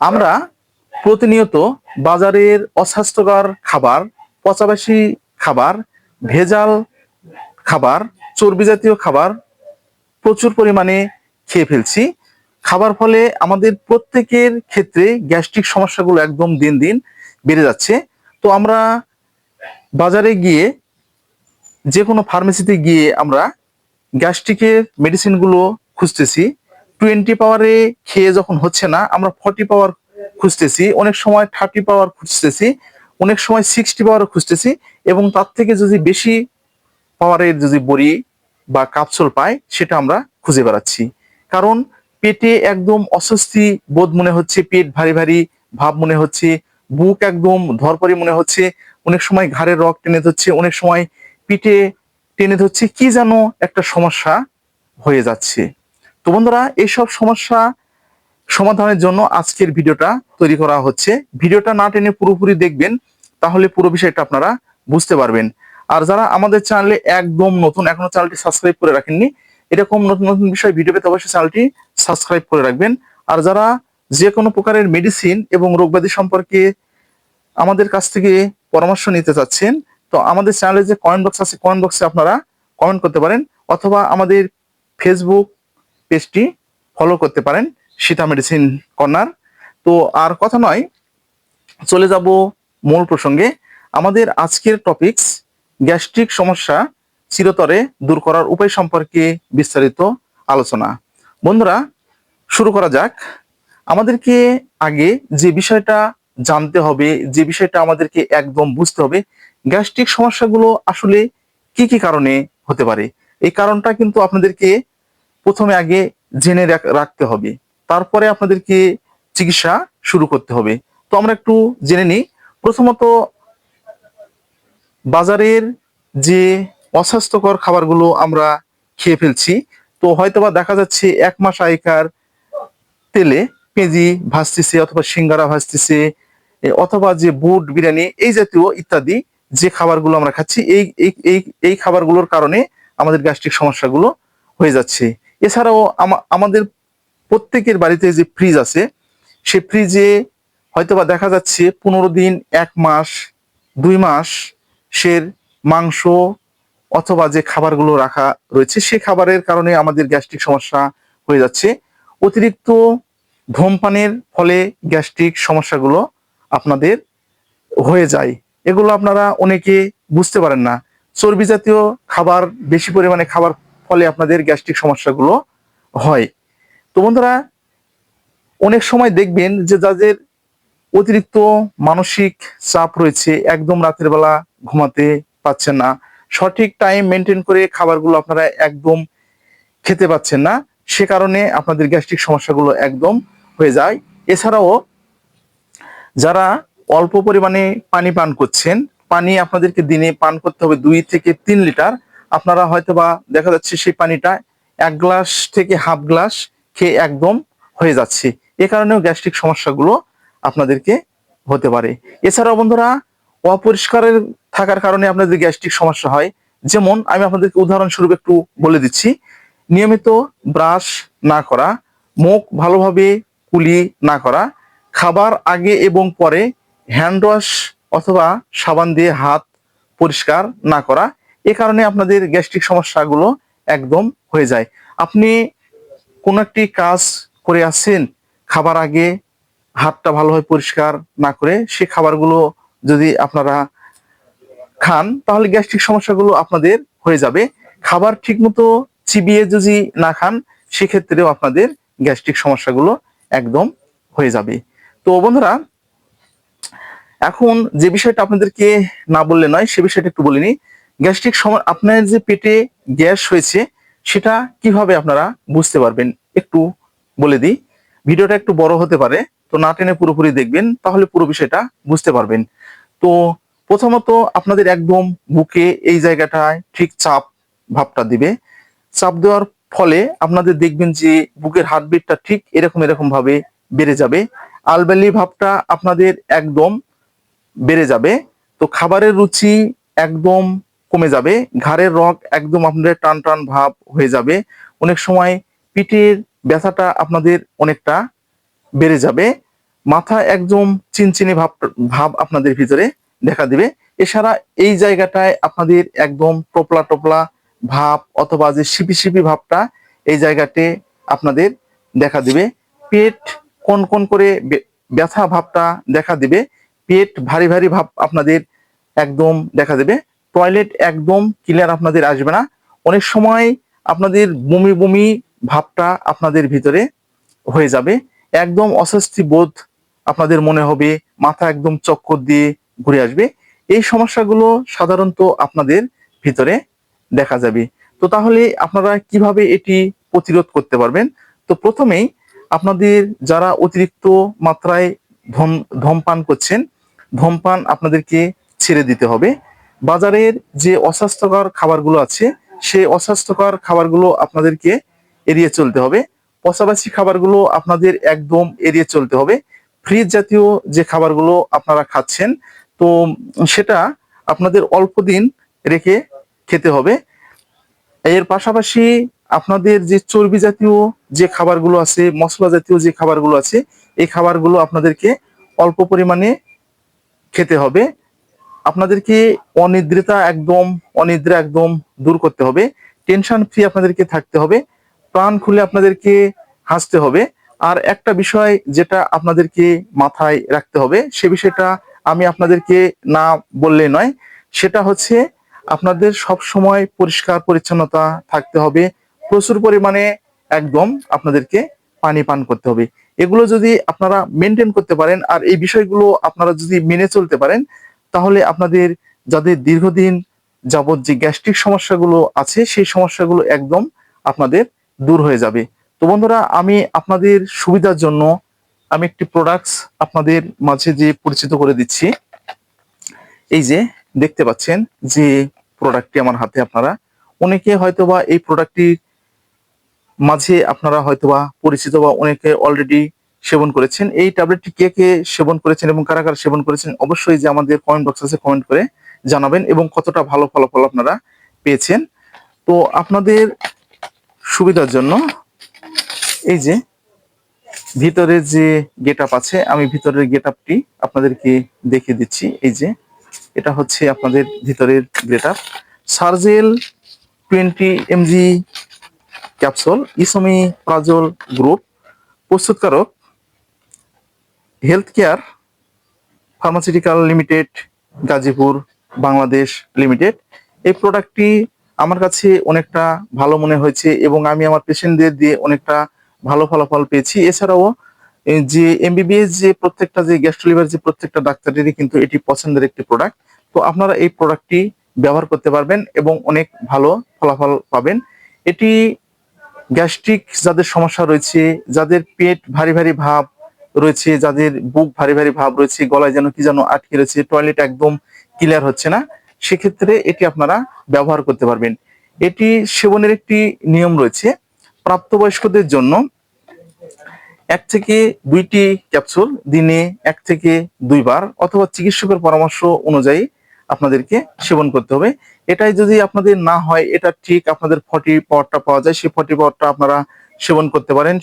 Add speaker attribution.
Speaker 1: আমরা প্রতিনিয়ত বাজারের অস্বাস্থ্যকর খাবার, পচাবাসী খাবার, ভেজাল খাবার, চর্বি জাতীয় খাবার প্রচুর পরিমাণে খেয়ে ফেলছি। খাবার ফলে আমাদের প্রত্যেকের ক্ষেত্রে গ্যাস্ট্রিক সমস্যাগুলো একদম দিন দিন বেড়ে যাচ্ছে। তো আমরা বাজারে গিয়ে যে কোনো ফার্মেসিতে গিয়ে আমরা গ্যাস্ট্রিকের মেডিসিনগুলো খুঁজতেছি। টোয়েন্টি পাওয়ারে খেয়ে যখন হচ্ছে না, আমরা ফর্টি পাওয়ার খুঁজতেছি, অনেক সময় থার্টি পাওয়ার খুঁজতেছি, অনেক সময় সিক্সটি পাওয়ার খুঁজতেছি এবং তার থেকে যদি বেশি পাওয়ারের যদি বড়ি বা কাপসুল পাই, সেটা আমরা খুঁজে বেড়াচ্ছি। কারণ পেটে একদম অস্বস্তি বোধ মনে হচ্ছে, পেট ভারী ভারী ভাব মনে হচ্ছে, বুক একদম ধরপরি মনে হচ্ছে, অনেক সময় ঘাড়ের রক টেনে ধরছে, অনেক সময় পিঠে টেনে ধরছে, কি যেন একটা সমস্যা হয়ে যাচ্ছে। তো বন্ধুরা, এইসব সমস্যা সমাধানের জন্য আজকের ভিডিওটা তৈরি করা হচ্ছে। ভিডিওটা না টেনে পুরোপুরি দেখবেন, তাহলে পুরো বিষয়টা আপনারা বুঝতে পারবেন। আর যারা আমাদের চ্যানেলে একদম নতুন, এখনও চ্যানেলটি সাবস্ক্রাইব করে রাখেননি, এরকম নতুন নতুন বিষয়, ভিডিও পেতে অবশ্যই চ্যানেলটি সাবস্ক্রাইব করে রাখবেন। আর যারা যে কোনো প্রকারের মেডিসিন এবং রোগব্যাধি সম্পর্কে আমাদের কাছ থেকে পরামর্শ নিতে চাচ্ছেন, তো আমাদের চ্যানেলে যে কমেন্ট বক্স আছে কমেন্ট বক্সে আপনারা কমেন্ট করতে পারেন, অথবা আমাদের ফেসবুক পেজটি ফলো করতে পারেন, সীতা মেডিসিন কর্নার তো আর কথা নয়, চলে যাব মূল প্রসঙ্গে। আমাদের আজকের টপিকস গ্যাস্ট্রিক সমস্যা চিরতরে দূর করার উপায় সম্পর্কে বিস্তারিত আলোচনা। বন্ধুরা, শুরু করা যাক। আমাদেরকে আগে যে বিষয়টা জানতে হবে, যে বিষয়টা আমাদেরকে একদম বুঝতে হবে গ্যাস্ট্রিক সমস্যাগুলো আসলে কি কি কারণে হতে পারে? এই কারণটা কিন্তু আপনাদেরকে প্রথমে আগে জেনে রাখতে হবে। তারপরে আপনাদেরকে চিকিৎসা শুরু করতে হবে। তো আমরা একটু জেনে নিই। প্রথমত, বাজারের যে অস্বাস্থ্যকর খাবারগুলো আমরা খেয়ে ফেলছি, তো হয়তোবা দেখা যাচ্ছে এক মাস আগেকার তেলে পেঁজি ভাজতেছে অথবা সিঙ্গারা ভাজতেছে অথবা যে বুট, বিরিয়ানি এই জাতীয় ইত্যাদি যে খাবারগুলো আমরা খাচ্ছি এই এই এই খাবারগুলোর কারণে আমাদের গ্যাস্ট্রিক সমস্যাগুলো হয়ে যাচ্ছে। এছাড়াও আমাদের প্রত্যেকের বাড়িতে যে ফ্রিজ আছে, সে ফ্রিজে হয়তোবা দেখা যাচ্ছে পনেরো দিন, এক মাস, দুই মাস সের মাংস অথবা যে খাবারগুলো রাখা রয়েছে, সে খাবারের কারণে আমাদের গ্যাস্ট্রিক সমস্যা হয়ে যাচ্ছে। অতিরিক্ত ধূমপানের ফলে গ্যাস্ট্রিক সমস্যাগুলো আপনাদের হয়ে যায়। এগুলো আপনারা অনেকে বুঝতে পারেন না। চর্বি জাতীয় খাবার, বেশি পরিমাণে খাবার ফলে আপনাদের গ্যাস্ট্রিক সমস্যাগুলো হয়। তো বন্ধুরা, অনেক সময় দেখবেন যে যাদের অতিরিক্ত মানসিক চাপ রয়েছে, একদম রাতের বেলা ঘুমাতে পাচ্ছেন না। সঠিক টাইম মেনটেন করে খাবারগুলো আপনারা একদম খেতে পাচ্ছেন না। সে কারণে আপনাদের গ্যাস্ট্রিক সমস্যাগুলো একদম হয়ে যায়। এছাড়াও যারা অল্প পরিমাণে পানি পান করছেন, পানি আপনাদেরকে দিনে পান করতে হবে দুই থেকে তিন লিটার। আপনারা হয়তো বা দেখা যাচ্ছে সেই পানিটা এক গ্লাস থেকে হাফ গ্লাস খেয়ে একদম হয়ে যাচ্ছে। এ কারণেও গ্যাস্ট্রিক সমস্যাগুলো আপনাদেরকে হতে পারে। এছাড়াও বন্ধুরা, অপরিষ্কারের থাকার কারণে আপনাদের গ্যাস্ট্রিক সমস্যা হয়। যেমন আমি আপনাদেরকে উদাহরণস্বরূপ একটু বলে দিচ্ছি, নিয়মিত ব্রাশ না করা, মুখ ভালোভাবে কুলি না করা, খাবার আগে এবং পরে হ্যান্ড ওয়াশ অথবা সাবান দিয়ে হাত পরিষ্কার না করা এ কারণে আপনাদের গ্যাস্ট্রিক সমস্যাগুলো একদম হয়ে যায়। আপনি কোনো একটি কাজ করে আসছেন, খাবার আগে হাতটা ভালোভাবে পরিষ্কার না করে সে খাবারগুলো যদি আপনারা খান, তাহলে গ্যাস্ট্রিক সমস্যাগুলো আপনাদের হয়ে যাবে। খাবার ঠিকমতো চিবিয়ে যদি না খান, সেক্ষেত্রেও আপনাদের গ্যাস্ট্রিক সমস্যাগুলো একদম হয়ে যাবে। তো বন্ধুরা, এখন যে বিষয়টা আপনাদেরকে না বললে নয়, সে বিষয়টা একটু বলিনি গ্যাস্ট্রিক সময় আপনার যে পেটে গ্যাস হয়েছে, সেটা কীভাবে আপনারা বুঝতে পারবেন? একটু বলে দিই। ভিডিওটা একটু বড় হতে পারে, তো না টেনে পুরোপুরি দেখবেন, তাহলে পুরো বিষয়টা বুঝতে পারবেন। তো প্রথমত আপনাদের একদম বুকে এই জায়গাটায় ঠিক চাপ ভাবটা দিবে। চাপ দেওয়ার ফলে আপনাদের দেখবেন যে বুকের হার্টবিটটা ঠিক এরকম এরকম ভাবে বেড়ে যাবে। আলবেলি ভাবটা আপনাদের একদম বেড়ে যাবে। তো খাবারের রুচি একদম কমে যাবে, ঘাড়ের রগ একদম আপনাদের টান টান ভাব হয়ে যাবে। অনেক সময় পিঠের ব্যথাটা আপনাদের অনেকটা বেড়ে যাবে। মাথা একদম চিনচিনি ভাব ভাব আপনাদের ভিতরে দেখা দিবে। এছাড়া এই জায়গাটায় আপনাদের একদম টোপলা টোপলা ভাব অথবা যে শিপি শিপি ভাবটা এই জায়গাতে আপনাদের দেখা দিবে। পেট কোন কোন করে ব্যথা ভাবটা দেখা দিবে। পেট ভারী ভারী ভাব আপনাদের একদম দেখা দেবে। টয়লেট একদম ক্লিয়ার আপনাদের আসবে না। অনেক সময় আপনাদের বমি বমি ভাবটা আপনাদের ভিতরে হয়ে যাবে। একদম অস্বস্তি বোধ আপনাদের মনে হবে, মাথা একদম চক্কর দিয়ে ঘুরে আসবে। এই সমস্যাগুলো সাধারণত আপনাদের ভিতরে দেখা যাবে। তো তাহলে আপনারা কীভাবে এটি প্রতিরোধ করতে পারবেন? তো প্রথমেই আপনাদের যারা অতিরিক্ত মাত্রায় ধম ধূমপান করছেন, ধূমপান আপনাদেরকে ছেড়ে দিতে হবে। বাজারের যে অস্বাস্থ্যকর খাবারগুলো আছে, সেই অস্বাস্থ্যকর খাবারগুলো আপনাদেরকে এড়িয়ে চলতে হবে। পচাবাসি খাবারগুলো আপনাদের একদম এড়িয়ে চলতে হবে। ফ্রিজ জাতীয় যে খাবারগুলো আপনারা খাচ্ছেন, তো সেটা আপনাদের অল্প দিন রেখে খেতে হবে। এর পাশাপাশি আপনাদের যে চর্বি জাতীয় যে খাবারগুলো আছে, মশলা জাতীয় যে খাবারগুলো আছে, এই খাবারগুলো আপনাদেরকে অল্প পরিমাণে খেতে হবে। আপনাদেরকে অনিদ্রিতা একদম, অনিদ্রা একদম দূর করতে হবে? টেনশন ফ্রি আপনাদেরকে থাকতে হবে। প্রাণ খুলে আপনাদেরকে হাসতে হবে। আর একটা বিষয় যেটা আপনাদেরকে মাথায় রাখতে হবে, সে বিষয়টা আমি আপনাদেরকে না বললে নয়। সেটা হচ্ছে আপনাদের সব সময় পরিষ্কার পরিচ্ছন্নতা থাকতে হবে। প্রচুর পরিমাণে একদম আপনাদেরকে পানি পান করতে হবে। এগুলো যদি আপনারা মেনটেন করতে পারেন, আর এই বিষয়গুলো আপনারা যদি মেনে চলতে পারেন তাহলে আপনাদের যাদের দীর্ঘদিন যাবত যে গ্যাস্ট্রিক সমস্যাগুলো আছে, সেই সমস্যাগুলো একদম আপনাদের দূর হয়ে যাবে। তো বন্ধুরা, আমি আপনাদের সুবিধার জন্য আমি একটি প্রোডাক্টস আপনাদের মাঝে যে পরিচিত করে দিচ্ছি। এই যে দেখতে পাচ্ছেন যে প্রোডাক্টটি আমার হাতে আপনারা। অনেকে হয়তোবা এই প্রোডাক্টটি মাঝে আপনারা হয়তোবা পরিচিত বা অনেকে অলরেডি সেবন করেছেন। এই ট্যাবলেটটি কে কে সেবন করেছেন এবং কারা কারা সেবন করেছেন অবশ্যই যে আমাদের কমেন্ট বক্স আছে কমেন্ট করে জানাবেন এবং কতটা ভালো ফলাফল আপনারা পেয়েছেন। তো আপনাদের সুবিধার জন্য এই যে ভিতরের যে গেট আছে, আমি ভিতরের গেট আপটি আপনাদেরকে দেখিয়ে দিচ্ছি। এই যে এটা হচ্ছে আপনাদের ভিতরের get up Sergel twenty MG capsule, esomeprazole group, প্রস্তুতকারক health care pharmaceutical limited, Gazipur, Bangladesh limited. এই প্রোডাক্টটি আমার কাছে অনেকটা ভালো মনে হয়েছে এবং আমি আমার পেশেন্টদের দিয়ে অনেকটা ভালো ফলাফল পেয়েছি। এছাড়াও যে এমবিবিএস যে প্রত্যেকটা, যে গ্যাস্ট্রোলিভার যে প্রত্যেকটা ডাক্তারেরই কিন্তু এটি পছন্দের একটি প্রোডাক্ট। তো আপনারা এই প্রোডাক্টটি ব্যবহার করতে পারবেন এবং অনেক ভালো ফলাফল পাবেন। এটি গ্যাস্ট্রিক যাদের সমস্যা রয়েছে, যাদের পেট ভারী ভারী ভাব রয়েছে, যাদের বুক ভারী ভারী ভাব রয়েছে, গলায় যেন কি যেন আটকে রয়েছে টয়লেট একদম ক্লিয়ার হচ্ছে না, সেক্ষেত্রে এটি আপনারা ব্যবহার করতে পারবেন। এটি সেবনের একটি নিয়ম রয়েছে, প্রাপ্তবয়স্কদের জন্য এক থেকে দুইটি ক্যাপসুল দিনে এক থেকে দুইবার অথবা চিকিৎসকের পরামর্শ অনুযায়ী আপনাদেরকে সেবন করতে হবে। এটাই যদি আপনাদের না হয়, এটা ঠিক আপনাদের ফর্টি পাওয়ারটা পাওয়া যায়, সেই ফর্টি পাওয়ারটা আপনারা সেবন করতে পারেন।